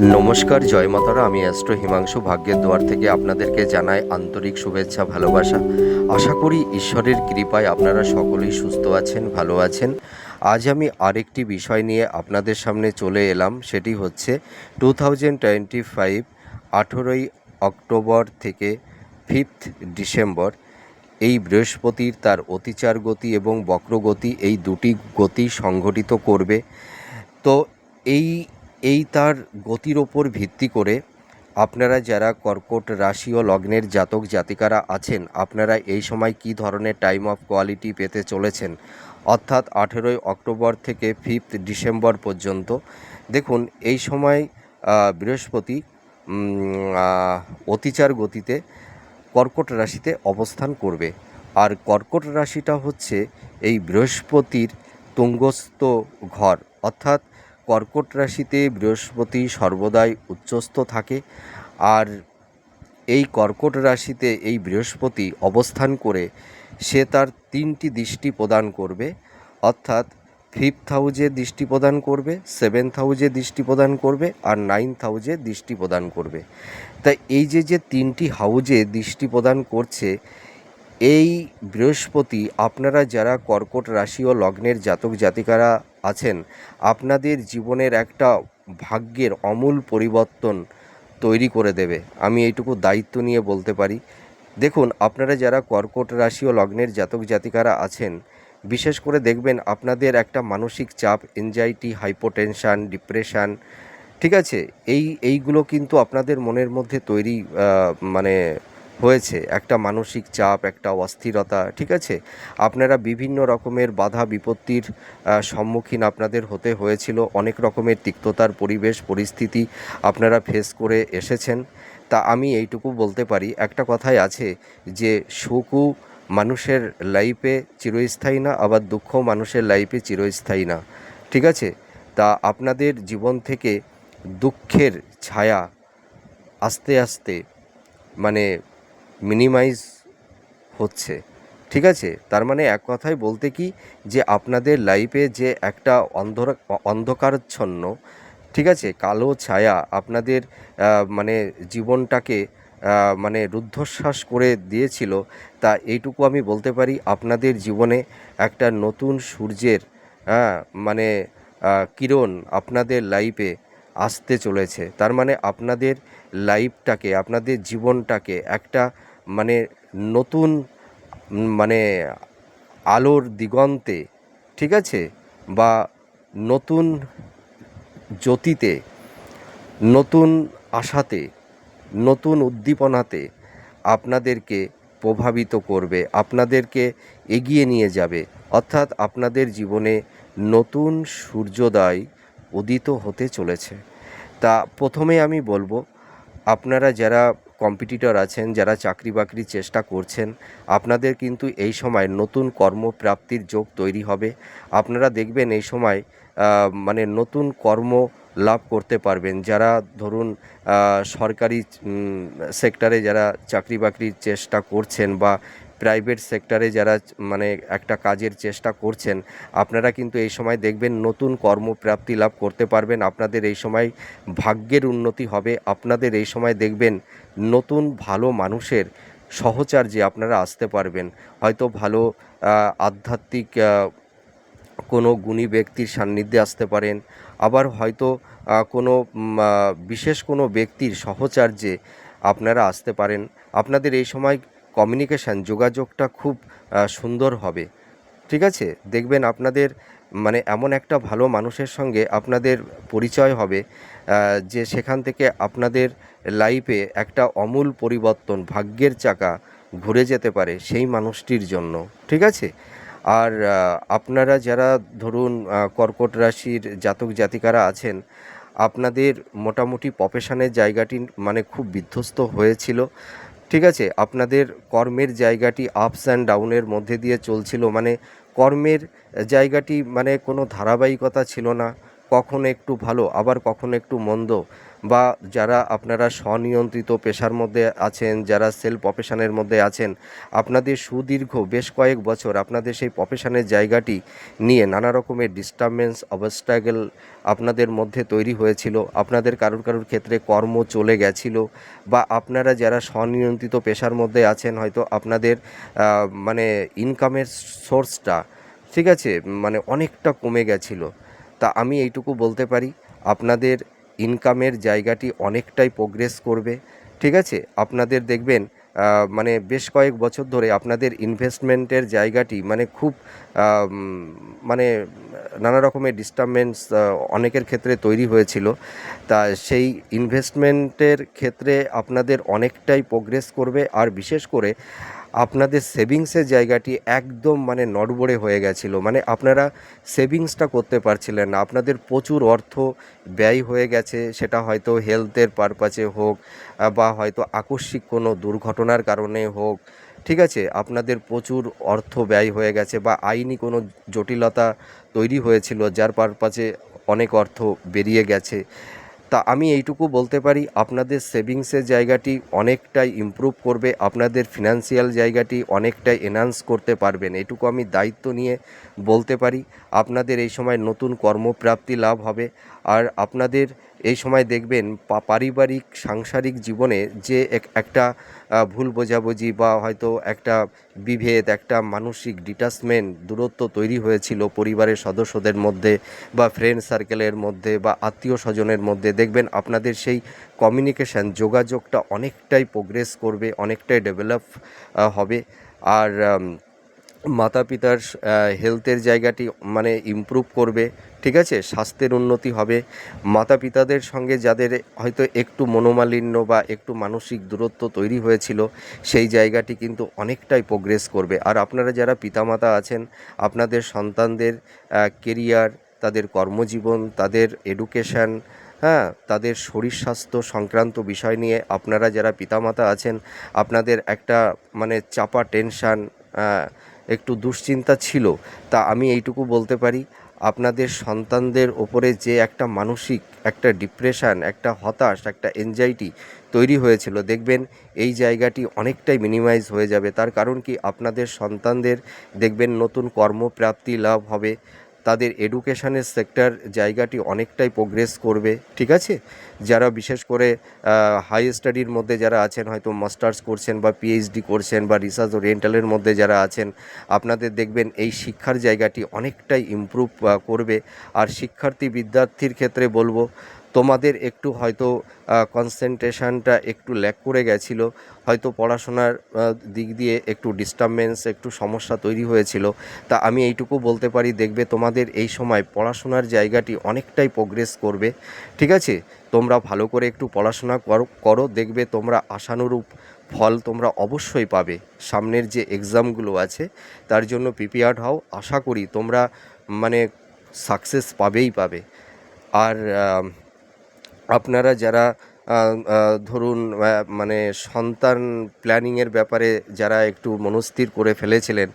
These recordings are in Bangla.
নমস্কার, জয় মাতারা। আমি অ্যাস্ট্রো হিমাংশু। ভাগ্যের দুয়ার থেকে আপনাদেরকে জানাই আন্তরিক শুভেচ্ছা, ভালোবাসা। আশা করি ঈশ্বরের কৃপায় আপনারা সকলেই সুস্থ আছেন, ভালো আছেন। আজ আমি আরেকটি বিষয় নিয়ে আপনাদের সামনে চলে এলাম। সেটি হচ্ছে টু থাউজেন্ড টোয়েন্টি ফাইভ, আঠেরোই অক্টোবর থেকে ফিফথ ডিসেম্বর। এই বৃহস্পতির তার অতিচার গতি এবং বক্রগতি এই দুটি গতি সংঘটিত করবে। তো এই এই তার গতির ওপর ভিত্তি করে আপনারা যারা কর্কট রাশি ও লগ্নের জাতক জাতিকারা আছেন, আপনারা এই সময় কি ধরনের টাইম অফ কোয়ালিটি পেতে চলেছেন? অর্থাৎ আঠেরোই অক্টোবর থেকে ফিফথ ডিসেম্বর পর্যন্ত। দেখুন, এই সময় বৃহস্পতি অতিচার গতিতে কর্কট রাশিতে অবস্থান করবে। আর কর্কট রাশিটা হচ্ছে এই বৃহস্পতির তুঙ্গস্থ ঘর, অর্থাৎ কর্কট রাশিতে বৃহস্পতি সর্বদাই উচ্চস্থ থাকে। আর এই কর্কট রাশিতে এই বৃহস্পতি অবস্থান করে সে তার তিনটি দৃষ্টি প্রদান করবে। অর্থাৎ ফিফথ হাউজে দৃষ্টি প্রদান করবে সেভেন্থ হাউজে দৃষ্টি প্রদান করবে, আর নাইন্থ হাউজে দৃষ্টি প্রদান করবে। তাই এই যে যে তিনটি হাউজে দৃষ্টি প্রদান করছে এই বৃহস্পতি আপনারা যারা কর্কট রাশি ও লগ্নের জাতক জাতিকারা আছেন, আপনাদের জীবনের একটা ভাগ্যের অমূল পরিবর্তন তৈরি করে দেবে। আমি এইটুকু দায়িত্ব নিয়ে বলতে পারি। দেখুন, আপনারা যারা কর্কট রাশি ও লগ্নের জাতক জাতিকারা আছেন, বিশেষ করে দেখবেন আপনাদের একটা মানসিক চাপ এনজাইটি হাইপোটেনশান ডিপ্রেশান ঠিক আছে? এই, এইগুলো কিন্তু আপনাদের মনের মধ্যে তৈরি মানে হয়েছে। একটা মানসিক চাপ, একটা অস্থিরতা, ঠিক আছে? আপনারা বিভিন্ন রকমের বাধা বিপত্তির সম্মুখীন আপনাদের হতে হয়েছিল। অনেক রকমের তিক্ততার পরিবেশ, পরিস্থিতি আপনারা ফেস করে এসেছেন। তা আমি এইটুকু বলতে পারি। একটা কথাই আছে যে সুখও মানুষের লাইফে চিরস্থায়ী না, আবার দুঃখ মানুষের লাইফে চিরস্থায়ী না, ঠিক আছে? তা আপনাদের জীবন থেকে দুঃখের ছায়া আস্তে আস্তে মানে মিনিমাইজ হচ্ছে। ঠিক আছে? তার মানে এক কথায় বলতে কি যে আপনাদের লাইফে যে একটা অন্ধর, অন্ধকারচ্ছন্ন, ঠিক আছে? কালো ছায়া আপনাদের মানে জীবনটাকে মানে রুদ্ধশ্বাস করে দিয়েছিল, তা এইটুকু আমি বলতে পারি আপনাদের জীবনে একটা নতুন সূর্যের মানে কিরণ আপনাদের লাইফে আসতে চলেছে। তার মানে আপনাদের লাইফটাকে আপনাদের জীবনটাকে একটা মানে নতুন মানে আলোর দিগন্তে, ঠিক আছে? বা নতুন জ্যোতিতে, নতুন আশাতে, নতুন উদ্দীপনাতে আপনাদেরকে প্রভাবিত করবে, আপনাদেরকে এগিয়ে নিয়ে যাবে। অর্থাৎ আপনাদের জীবনে নতুন সূর্যোদয় উদিত হতে চলেছে। তা প্রথমে আমি বলব, আপনারা যারা কম্পিটিটর আছেন, যারা চাকরি বাকরির চেষ্টা করছেন, আপনাদের কিন্তু এই সময় নতুন কর্মপ্রাপ্তির যোগ তৈরি হবে। আপনারা দেখবেন এই সময় মানে নতুন কর্ম লাভ করতে পারবেন। যারা ধরুন সরকারি সেক্টরে যারা চাকরি বাকরির চেষ্টা করছেন বা প্রাইভেট সেক্টরে যারা মানে একটা কাজের চেষ্টা করছেন, আপনারা কিন্তু এই সময় দেখবেন নতুন কর্মপ্রাপ্তি লাভ করতে পারবেন। আপনাদের এই সময় ভাগ্যের উন্নতি হবে। আপনাদের এই সময় দেখবেন নতুন ভালো মানুষের সহচার্যে আপনারা আসতে পারবেন। হয়তো ভালো আধ্যাত্মিক কোনো গুণী ব্যক্তির সান্নিধ্যে আসতে পারেন। আবার হয়তো কোনো বিশেষ কোনো ব্যক্তির সহচার্যে আপনারা আসতে পারেন। আপনাদের এই সময় কমিউনিকেশান যোগাযোগটা খুব সুন্দর হবে। ঠিক আছে? দেখবেন আপনাদের মানে এমন একটা ভালো মানুষের সঙ্গে আপনাদের পরিচয় হবে যে সেখান থেকে আপনাদের লাইফে একটা অমূল পরিবর্তন, ভাগ্যের চাকা ঘুরে যেতে পারে সেই মানুষটির জন্য। ঠিক আছে? আর আপনারা যারা ধরুন কর্কট রাশির জাতক জাতিকারা আছেন, আপনাদের মোটামুটি প্রফেশনের জায়গাটি মানে খুব বিধ্বস্ত হয়েছিল। ঠিক আছে, আপনাদের কর্মের জায়গাটি আপস অ্যান্ড ডাউনের মধ্যে দিয়ে চলছিল মানে কর্মের জায়গাটি মানে কোনো ধারাবাহিকতা ছিল না, কখন একটু ভালো, আবার কখন একটু মন্দ। বা যারা আপনারা স্বনিয়ন্ত্রিত পেশার মধ্যে আছেন, যারা সেলফ প্রফেশনের মধ্যে আছেন, আপনাদের সুদীর্ঘ বেশ কয়েক বছর আপনাদের সেই প্রফেশনের জায়গাটি নিয়ে নানা রকমের ডিস্টারবেন্স অবস্ট্রাগল আপনাদের মধ্যে তৈরি হয়েছিল। আপনাদের কারোর কারোর ক্ষেত্রে কর্ম চলে গেছিল বা আপনারা যারা স্বনিয়ন্ত্রিত পেশার মধ্যে আছেন, হয়তো আপনাদের মানে ইনকামের সোর্সটা ঠিক আছে? মানে অনেকটা কমে গেছিল। তা আমি এইটুকু বলতে পারি, আপনাদের ইনকামের জায়গাটি অনেকটাই প্রোগ্রেস করবে, ঠিক আছে? আপনাদের দেখবেন মানে বেশ কয়েক বছর ধরে আপনাদের ইনভেস্টমেন্টের জায়গাটি মানে খুব মানে নানা রকমের ডিস্টারবেন্স অনেকের ক্ষেত্রে তৈরি হয়েছিল। তা সেই ইনভেস্টমেন্টের ক্ষেত্রে আপনাদের অনেকটাই প্রোগ্রেস করবে। আর বিশেষ করে আপনাদের সেভিংসের জায়গাটি একদম মানে নড়বড়ে হয়ে গেছিল। মানে আপনারা সেভিংসটা করতে পারছিলেন না। আপনাদের প্রচুর অর্থ ব্যয় হয়ে গেছে। সেটা হয়তো হেলথের পারপাসে হোক বা হয়তো আকস্মিক কোনো দুর্ঘটনার কারণে হোক, ঠিক আছে? আপনাদের প্রচুর অর্থ ব্যয় হয়ে গেছে বা আইনি কোনো জটিলতা তৈরি হয়েছিল, যার পারপাসে অনেক অর্থ বেরিয়ে গেছে। তা আমি এইটুকু বলতে পারি, আপনাদের সেভিংসের জায়গাটি অনেকটাই ইম্প্রুভ করবে, আপনাদের ফিনান্সিয়াল জায়গাটি অনেকটাই এনহান্স করতে পারবেন এটুকু আমি দায়িত্ব নিয়ে বলতে পারি। আপনাদের এই সময় নতুন কর্মপ্রাপ্তি লাভ হবে, আর আপনাদের এই সময় দেখবেন পারিবারিক, সাংসারিক জীবনে যে এক- একটা ভুল বোঝাবুঝি বা হয়তো একটা বিভেদ, একটা মানসিক ডিটাচমেন্ট দূরত্ব তৈরি হয়েছিল পরিবারের সদস্যদের মধ্যে বা ফ্রেন্ড সার্কেলের মধ্যে বা আত্মীয় স্বজনের মধ্যে। দেখবেন আপনাদের সেই কমিউনিকেশান যোগাযোগটা অনেকটাই প্রোগ্রেস করবে, অনেকটাই ডেভেলপ হবে। আর মাতা পিতার হেলথের জায়গাটি মানে ইমপ্রুভ করবে, ঠিক আছে? স্বাস্থ্যের উন্নতি হবে। মাতা পিতাদের সঙ্গে যাদের হয়তো একটু মনোমালিন্য বা একটু মানসিক দূরত্ব তৈরি হয়েছিল, সেই জায়গাটি কিন্তু অনেকটাই প্রোগ্রেস করবে। আর আপনারা যারা পিতামাতা আছেন, আপনাদের সন্তানদের কেরিয়ার তাদের কর্মজীবন, তাদের এডুকেশান হ্যাঁ তাদের শরীর স্বাস্থ্য সংক্রান্ত বিষয় নিয়ে আপনারা যারা পিতামাতা আছেন, আপনাদের একটা মানে চাপা টেনশান একটু দুশ্চিন্তা ছিল, তা আমি এইটুকু বলতে পারি, আপনাদের সন্তানদের ওপরে যে একটা মানসিক, একটা ডিপ্রেশান, একটা হতাশ, একটা এনজাইটি তৈরি হয়েছিল, দেখবেন এই জায়গাটি অনেকটাই মিনিমাইজ হয়ে যাবে। তার কারণ কি, আপনাদের সন্তানদের দেখবেন নতুন কর্মপ্রাপ্তি লাভ হবে তাদের এডুকেশানের সেক্টর জায়গাটি অনেকটাই প্রোগ্রেস করবে, ঠিক আছে? যারা বিশেষ করে হাই স্টাডির মধ্যে যারা আছেন, হয়তো মাস্টার্স করছেন বা পিএইচডি করছেন বা রিসার্চ ওরিয়েন্টালের মধ্যে যারা আছেন, আপনাদের দেখবেন এই শিক্ষার জায়গাটি অনেকটাই ইম্প্রুভ করবে। আর শিক্ষার্থী বিদ্যার্থীর ক্ষেত্রে বলব তোমাদের একটু হয়তো কনসেন্ট্রেশনটা একটু ল্যাক করে গেছিল, হয়তো পড়াশোনার দিক দিয়ে একটু ডিস্টারবেন্স একটু সমস্যা তৈরি হয়েছিল। তা আমি এইটুকু বলতে পারি, দেখবে তোমাদের এই সময় পড়াশোনার জায়গাটি অনেকটাই প্রোগ্রেস করবে। ঠিক আছে? তোমরা ভালো করে একটু পড়াশোনা করো করো, দেখবে তোমরা আশানুরূপ ফল তোমরা অবশ্যই পাবে। সামনের যে এক্সামগুলো আছে, তার জন্য প্রিপেয়ার্ড হও। আশা করি তোমরা মানে সাকসেস পাবেই পাবে। আর আপনারা যারা ধরুন মানে সন্তান প্ল্যানিংয়ের ব্যাপারে যারা একটু মনস্থির করে ফেলেছিলেন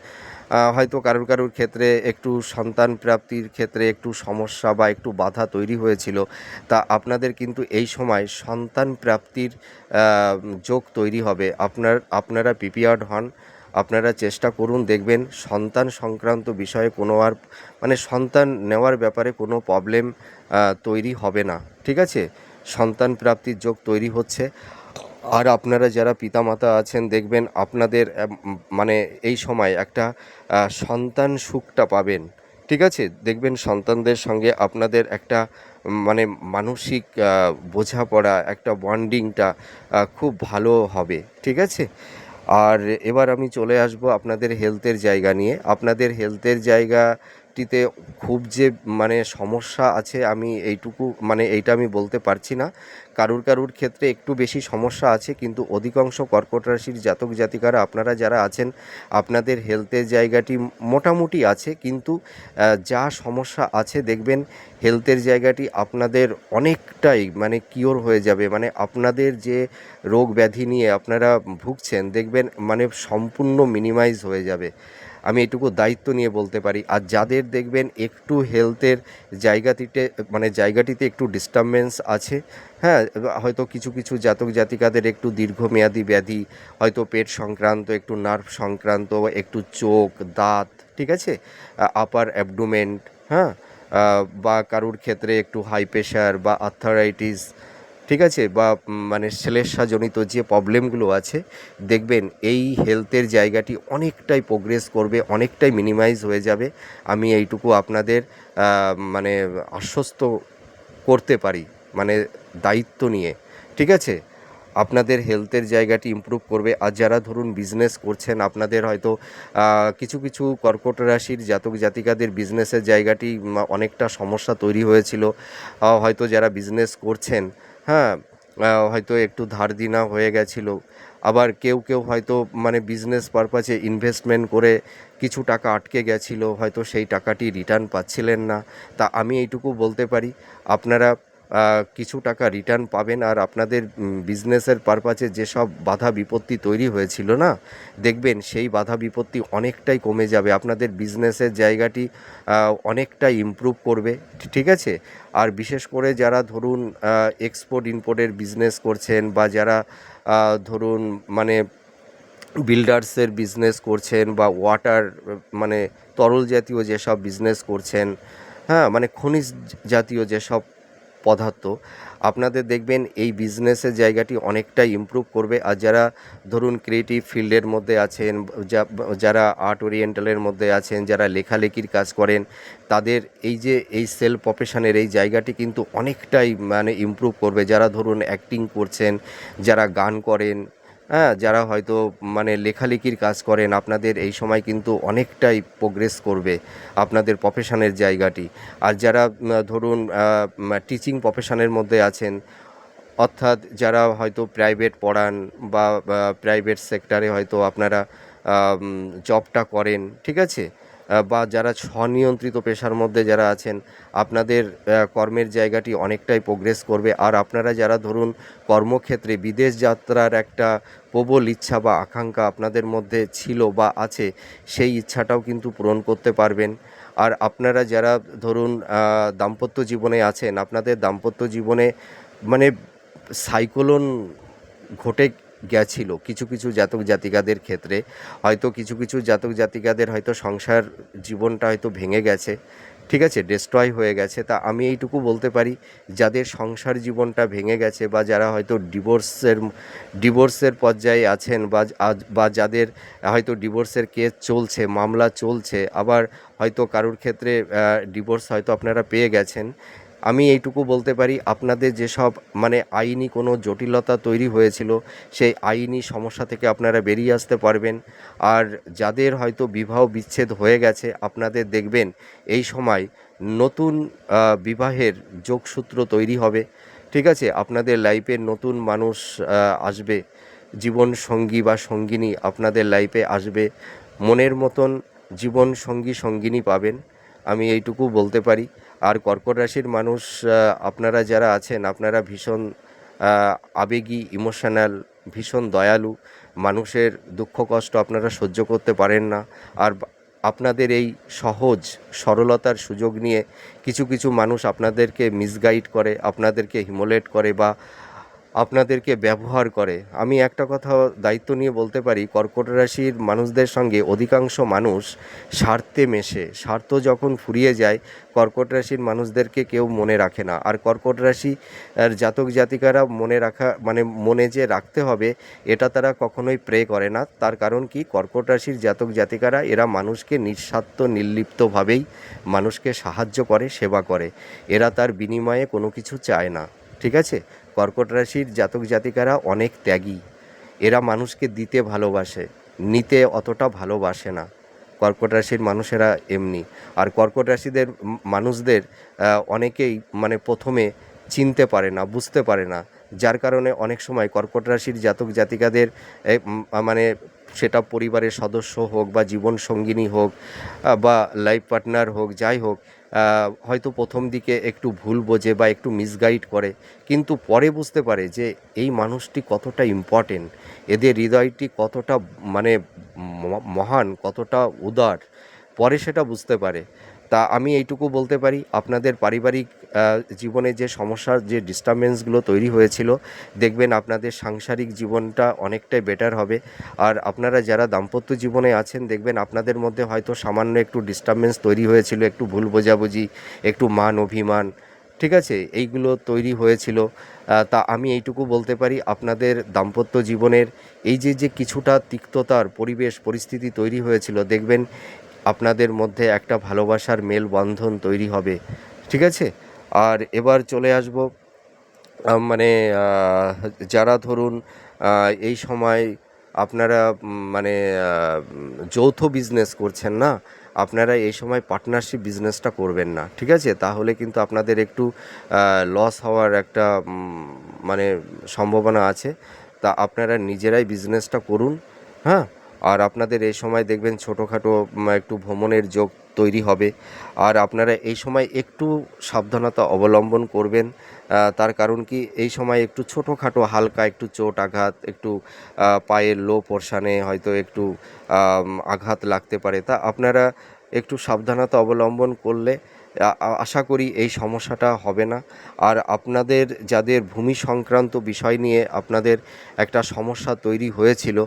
হয়তো কারোর কারোর ক্ষেত্রে একটু সন্তান প্রাপ্তির ক্ষেত্রে একটু সমস্যা বা একটু বাধা তৈরি হয়েছিল, তা আপনাদের কিন্তু এই সময় সন্তান প্রাপ্তির যোগ তৈরি হবে। আপনার, আপনারা প্রিপেয়ার্ড হন, আপনারা চেষ্টা করুন, দেখবেন সন্তান সংক্রান্ত বিষয়ে কোনো আর মানে সন্তান নেওয়ার ব্যাপারে কোনো প্রবলেম তৈরি হবে না। ঠিক আছে? সন্তান প্রাপ্তির যোগ তৈরি হচ্ছে। আর আপনারা যারা পিতামাতা আছেন, দেখবেন আপনাদের মানে এই সময় একটা সন্তান সুখটা পাবেন। ঠিক আছে? দেখবেন সন্তানদের সঙ্গে আপনাদের একটা মানে মানসিক বোঝাপড়া, একটা বন্ডিংটা খুব ভালো হবে। ঠিক আছে? আর এবার আমি চলে আসব আপনাদের হেলথের জায়গা নিয়ে। আপনাদের হেলথের জায়গাটিতে খুব যে মানে সমস্যা আছে, আমি এইটুকু মানে এইটা আমি বলতে পারছি না। কারুর কারুর ক্ষেত্রে একটু বেশি সমস্যা আছে, কিন্তু অধিকাংশ কর্কট রাশির জাতক জাতিকারা, আপনারা যারা আছেন, আপনাদের হেলথের জায়গাটি মোটামুটি আছে, কিন্তু যা সমস্যা আছে দেখবেন হেলথের জায়গাটি আপনাদের অনেকটাই মানে কিওর হয়ে যাবে। মানে আপনাদের যে রোগ ব্যাধি নিয়ে আপনারা ভুগছেন, দেখবেন মানে সম্পূর্ণ মিনিমাইজ হয়ে যাবে। আমি এটুকু দায়িত্ব নিয়ে বলতে পারি। আর যাদের দেখবেন একটু হেলথের জায়গাটিতে মানে জায়গাটিতে একটু ডিস্টারবেন্স আছে হ্যাঁ হয়তো কিছু কিছু জাতক জাতিকাদের একটু দীর্ঘমেয়াদী ব্যাধি, হয়তো পেট সংক্রান্ত, একটু নার্ভ সংক্রান্ত, একটু চোখ, দাঁত, ঠিক আছে? আপার অ্যাবডোমেন্ট হ্যাঁ বা কারুর ক্ষেত্রে একটু হাই প্রেশার বা আর্থারাইটিস ঠিক আছে? বা মানে শ্লেষাজনিত যে প্রবলেমগুলো আছে, দেখবেন এই হেলথের জায়গাটি অনেকটাই প্রোগ্রেস করবে, অনেকটাই মিনিমাইজ হয়ে যাবে। আমি এইটুকু আপনাদের মানে আশ্বস্ত করতে পারি মানে দায়িত্ব নিয়ে। ঠিক আছে? আপনাদের হেলথের জায়গাটি ইমপ্রুভ করবে। আর যারা ধরুন বিজনেস করছেন, আপনাদের হয়তো কিছু কিছু কর্কট রাশির জাতক জাতিকাদের বিজনেসের জায়গাটি অনেকটা সমস্যা তৈরি হয়েছিল। হয়তো যারা বিজনেস করছেন হ্যাঁ হয়তো একটু ধার দিনা হয়ে গেছিল। আবার কেউ কেউ হয়তো মানে বিজনেস পারপাসে ইনভেস্টমেন্ট করে কিছু টাকা আটকে গেছিল, হয়তো সেই টাকাটি রিটার্ন পাচ্ছিলেন না। তা আমি এইটুকু বলতে পারি। আপনারা কিছু টাকা রিটার্ন পাবেন আর আপনাদের বিজনেসের পারপাসে যেসব বাধা বিপত্তি তৈরি হয়েছিল না, দেখবেন সেই বাধা বিপত্তি অনেকটাই কমে যাবে। আপনাদের বিজনেসের জায়গাটি অনেকটাই ইমপ্রুভ করবে ঠিক আছে? আর বিশেষ করে যারা ধরুন এক্সপোর্ট ইম্পোর্টের বিজনেস করছেন বা যারা ধরুন মানে বিল্ডার্সের বিজনেস করছেন বা ওয়াটার মানে তরল জাতীয় যেসব বিজনেস করছেন হ্যাঁ মানে খনিজ জাতীয় যেসব পদার্থ, আপনাদের দেখবেন এই বিজনেসের জায়গাটি অনেকটাই ইম্প্রুভ করবে। আর যারা ধরুন ক্রিয়েটিভ ফিল্ডের মধ্যে আছেন যারা আর্ট ওরিয়েন্টালের মধ্যে আছেন, যারা লেখালেখির কাজ করেন, তাদের এই যে, এই সেলফ প্রফেশনের এই জায়গাটি কিন্তু অনেকটাই মানে ইম্প্রুভ করবে। যারা ধরুন অ্যাক্টিং করছেন, যারা গান করেন হ্যাঁ যারা হয়তো মানে লেখালেখির কাজ করেন, আপনাদের এই সময় কিন্তু অনেকটাই প্রোগ্রেস করবে আপনাদের প্রফেশনের জায়গাটি। আর যারা ধরুন টিচিং প্রফেশনের মধ্যে আছেন, অর্থাৎ যারা হয়তো প্রাইভেট পড়ান বা প্রাইভেট সেক্টরে হয়তো আপনারা জবটা করেন, ঠিক আছে? বা যারা স্বনিয়ন্ত্রিত পেশার মধ্যে যারা আছেন, আপনাদের কর্মের জায়গাটি অনেকটাই প্রোগ্রেস করবে। আর আপনারা যারা ধরুন কর্মক্ষেত্রে বিদেশ যাত্রার একটা প্রবল ইচ্ছা বা আকাঙ্ক্ষা আপনাদের মধ্যে ছিল বা আছে, সেই ইচ্ছাটাও কিন্তু পূরণ করতে পারবেন। আর আপনারা যারা ধরুন দাম্পত্য জীবনে আছেন, আপনাদের দাম্পত্য জীবনে মানে সাইক্লোন ঘটে গেছিল। কিছু কিছু জাতক জাতিকাদের ক্ষেত্রে হয়তো কিছু কিছু জাতক জাতিকাদের হয়তো সংসার জীবনটা হয়তো ভেঙে গেছে, ঠিক আছে? ডেস্ট্রয় হয়ে গেছে। তা আমি এইটুকু বলতে পারি, যাদের সংসার জীবনটা ভেঙে গেছে বা যারা হয়তো ডিভোর্সের ডিভোর্সের পর্যায়ে আছেন বা বা যাদের হয়তো ডিভোর্সের কেস চলছে, মামলা চলছে, আবার হয়তো কারোর ক্ষেত্রে ডিভোর্স হয়তো আপনারা পেয়ে গেছেন আমি এইটুকু বলতে পারি, আপনাদের যেসব মানে আইনি কোনো জটিলতা তৈরি হয়েছিল, সেই আইনি সমস্যা থেকে আপনারা বেরিয়ে আসতে পারবেন। আর যাদের হয়তো বিবাহ বিচ্ছেদ হয়ে গেছে, আপনাদের দেখবেন এই সময় নতুন বিবাহের যোগসূত্র তৈরি হবে। ঠিক আছে? আপনাদের লাইফে নতুন মানুষ আসবে। জীবন সঙ্গী বা সঙ্গিনী আপনাদের লাইফে আসবে। মনের মতন জীবন সঙ্গী সঙ্গিনী পাবেন। আমি এইটুকু বলতে পারি। আর কর্কট রাশির মানুষ আপনারা যারা আছেন, আপনারা ভীষণ আবেগী, ইমোশনাল, ভীষণ দয়ালু। মানুষের দুঃখ, কষ্ট আপনারা সহ্য করতে পারেন না। আর আপনাদের এই সহজ, সরলতার সুযোগ নিয়ে কিছু কিছু মানুষ আপনাদেরকে মিসগাইড করে, আপনাদেরকে হিমোলেট করে বা আপনাদেরকে ব্যবহার করে। আমি একটা কথা দায়িত্ব নিয়ে বলতে পারি, কর্কট রাশির মানুষদের সঙ্গে অধিকাংশ মানুষ স্বার্থে মেশে। স্বার্থ যখন ফুরিয়ে যায়, কর্কট রাশির মানুষদেরকে কেউ মনে রাখে না। আর কর্কট রাশি জাতক জাতিকারা মনে রাখা মানে মনে যে রাখতে হবে, এটা তারা কখনোই প্রে করে না। তার কারণ কি? কর্কট রাশির জাতক জাতিকারা, এরা মানুষকে নিঃস্বার্থ, নির্লিপ্তভাবেই মানুষকে সাহায্য করে, সেবা করে। এরা তার বিনিময়ে কোনো কিছু চায় না। ঠিক আছে? কর্কট রাশির জাতক জাতিকারা অনেক ত্যাগী। এরা মানুষকে দিতে ভালোবাসে, নিতে অতটা ভালোবাসে না। কর্কট রাশির মানুষেরা এমনি। আর কর্কট রাশিদের মানুষদের অনেকেই মানে প্রথমে চিনতে পারে না, বুঝতে পারে না। যার কারণে অনেক সময় কর্কট রাশির জাতক জাতিকাদের মানে সেটা পরিবারের সদস্য হোক বা জীবন সঙ্গিনী হোক বা লাইফ পার্টনার হোক, যাই হোক হয়তো প্রথম দিকে একটু ভুল বোঝে বা একটু মিসগাইড করে, কিন্তু পরে বুঝতে পারে যে এই মানুষটি কতটা ইম্পর্টেন্ট এদের হৃদয়টি কতটা মানে মহান, কতটা উদার, পরে সেটা বুঝতে পারে। তা আমি এইটুকু বলতে পারি, আপনাদের পারিবারিক জীবনে যে সমস্যার, যে ডিস্টারবেন্সগুলো তৈরি হয়েছিল, দেখবেন আপনাদের সাংসারিক জীবনটা অনেকটাই বেটার হবে। আর আপনারা যারা দাম্পত্য জীবনে আছেন, দেখবেন আপনাদের মধ্যে হয়তো সামান্য একটু ডিস্টারবেন্স তৈরি হয়েছিল, একটু ভুল বোঝাবুঝি, একটু মান অভিমান, ঠিক আছে? এইগুলো তৈরি হয়েছিল। তা আমি এইটুকু বলতে পারি, আপনাদের দাম্পত্য জীবনের এই যে যে কিছুটা তিক্ততার পরিবেশ, পরিস্থিতি তৈরি হয়েছিল, দেখবেন আপনাদের মধ্যে একটা ভালোবাসার মেলবন্ধন তৈরি হবে, ঠিক আছে? আর এবার চলে আসব মানে যারা ধরুন এই সময় আপনারা মানে যৌথ বিজনেস করছেন না, আপনারা এই সময় পার্টনারশিপ বিজনেসটা করবেন না, ঠিক আছে? তাহলে কিন্তু আপনাদের একটু লস হওয়ার একটা মানে সম্ভাবনা আছে। তা আপনারা নিজেরাই বিজনেসটা করুন হ্যাঁ? আর আপনাদের এই সময় দেখবেন ছোটোখাটো একটু ভ্রমণের যোগ তৈরি হবে। আর আপনারা এই সময় একটু সাবধানতা অবলম্বন করবেন। তার কারণ কি, এই সময় একটু ছোটোখাটো হালকা একটু চোট আঘাত, একটু পায়ের লো পোর্শানে হয়তো একটু আঘাত লাগতে পারে। তা আপনারা একটু সাবধানতা অবলম্বন করলে আশা করি এই সমস্যাটা হবে না। আর আপনাদের যাদের ভূমি সংক্রান্ত বিষয় নিয়ে আপনাদের একটা সমস্যা তৈরি হয়েছিল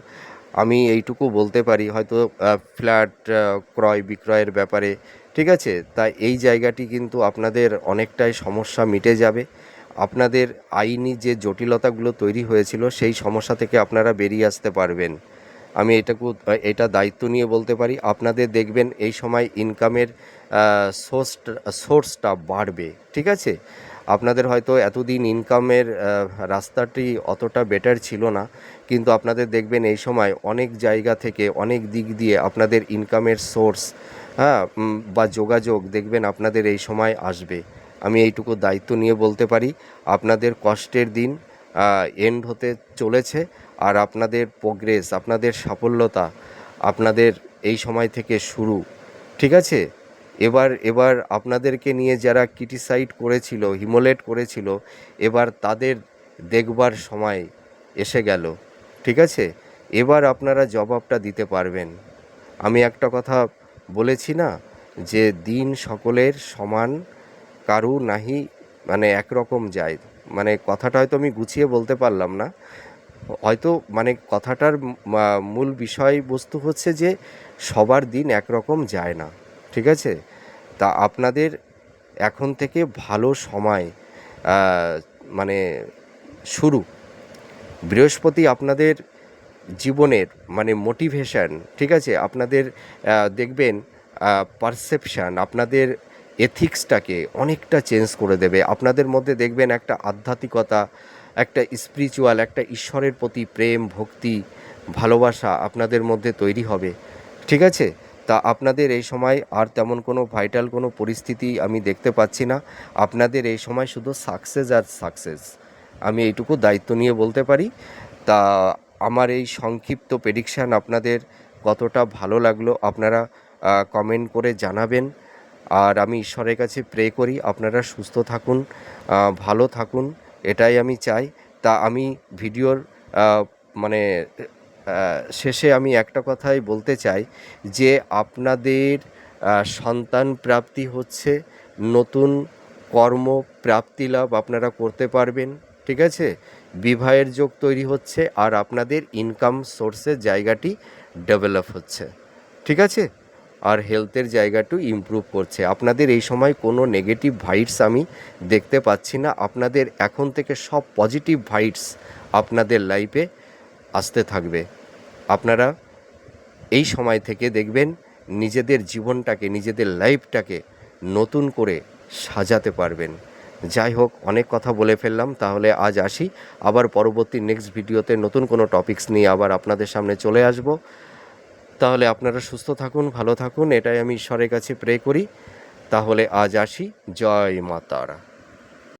আমি এইটুকু বলতে পারি, হয়তো ফ্ল্যাট ক্রয় বিক্রয়ের ব্যাপারে, ঠিক আছে? তাই এই জায়গাটি কিন্তু আপনাদের অনেকটাই সমস্যা মিটে যাবে। আপনাদের আইনি যে জটিলতাগুলো তৈরি হয়েছিল, সেই সমস্যা থেকে আপনারা বেরিয়ে আসতে পারবেন। আমি এটাকু, এটা দায়িত্ব নিয়ে বলতে পারি, আপনাদের দেখবেন এই সময় ইনকামের সোর্সটা সোর্সটা বাড়বে, ঠিক আছে? আপনাদের হয়তো এতদিন ইনকামের রাস্তাটি অতটা বেটার ছিল না, কিন্তু আপনাদের দেখবেন এই সময় অনেক জায়গা থেকে অনেক দিক দিয়ে আপনাদের ইনকামের সোর্স হ্যাঁ বা যোগাযোগ দেখবেন আপনাদের এই সময় আসবে। আমি এইটুকু দায়িত্ব নিয়ে বলতে পারি, আপনাদের কষ্টের দিন এন্ড হতে চলেছে আর আপনাদের প্রোগ্রেস আপনাদের সাফল্যতা আপনাদের এই সময় থেকে শুরু, ঠিক আছে? এবার এবার আপনাদেরকে নিয়ে যারা ক্রিটিসাইড করেছিল, হিমোলেট করেছিল, এবার তাদের দেখবার সময় এসে গেল। ঠিক আছে? এবার আপনারা জবাবটা দিতে পারবেন। আমি একটা কথা বলেছি না, যে দিন সকলের সমান, কারু নাহি মানে একরকম যায়। মানে কথাটা হয়তো আমি গুছিয়ে বলতে পারলাম না। হয়তো মানে কথাটার মূল বিষয়বস্তু হচ্ছে যে সবার দিন একরকম যায় না। ঠিক আছে? তা আপনাদের এখন থেকে ভালো সময় মানে শুরু। বৃহস্পতি আপনাদের জীবনের মানে মোটিভেশান ঠিক আছে? আপনাদের দেখবেন পারসেপশান আপনাদের এথিক্সটাকে অনেকটা চেঞ্জ করে দেবে। আপনাদের মধ্যে দেখবেন একটা আধ্যাত্মিকতা, একটা স্পিরিচুয়াল একটা ঈশ্বরের প্রতি প্রেম, ভক্তি, ভালোবাসা আপনাদের মধ্যে তৈরি হবে। ঠিক আছে? তা আপনাদের এই সময় আর তেমন কোনো ভাইটাল কোনো পরিস্থিতি আমি দেখতে পাচ্ছি না। আপনাদের এই সময় শুধু সাকসেস আর সাকসেস আমি এইটুকু দায়িত্ব নিয়ে বলতে পারি। তা আমার এই সংক্ষিপ্ত প্রেডিকশান আপনাদের কতটা ভালো লাগল আপনারা কমেন্ট করে জানাবেন। আর আমি ঈশ্বরের কাছে প্রে করি, আপনারা সুস্থ থাকুন ভালো থাকুন, এটাই আমি চাই। তা আমি ভিডিওর মানে শেষে আমি একটা কথাই বলতে চাই যে আপনাদের সন্তান প্রাপ্তি হচ্ছে নতুন কর্ম প্রাপ্তি লাভ আপনারা করতে পারবেন, ঠিক আছে? বিবাহের যোগ তৈরি হচ্ছে আর আপনাদের ইনকাম সোর্সের জায়গাটি ডেভেলপ হচ্ছে, ঠিক আছে? আর হেলথের জায়গাটু ইমপ্রুভ করছে। আপনাদের এই সময় কোনো নেগেটিভ ভাইটস আমি দেখতে পাচ্ছি না। আপনাদের এখন থেকে সব পজিটিভ ভাইটস আপনাদের লাইফে আসতে থাকবে। আপনারা এই সময় থেকে দেখবেন নিজেদের জীবনটাকে, নিজেদের লাইফটাকে নতুন করে সাজাতে পারবেন। যাই হোক, অনেক কথা বলে ফেললাম, তাহলে আজ আসি। আবার পরবর্তী নেক্সট ভিডিওতে নতুন কোনো টপিকস নিয়ে আবার আপনাদের সামনে চলে আসব। তাহলে আপনারা সুস্থ থাকুন, ভালো থাকুন, এটাই আমি ঈশ্বরের কাছে প্রে করি। তাহলে আজ আসি। জয় মাতারা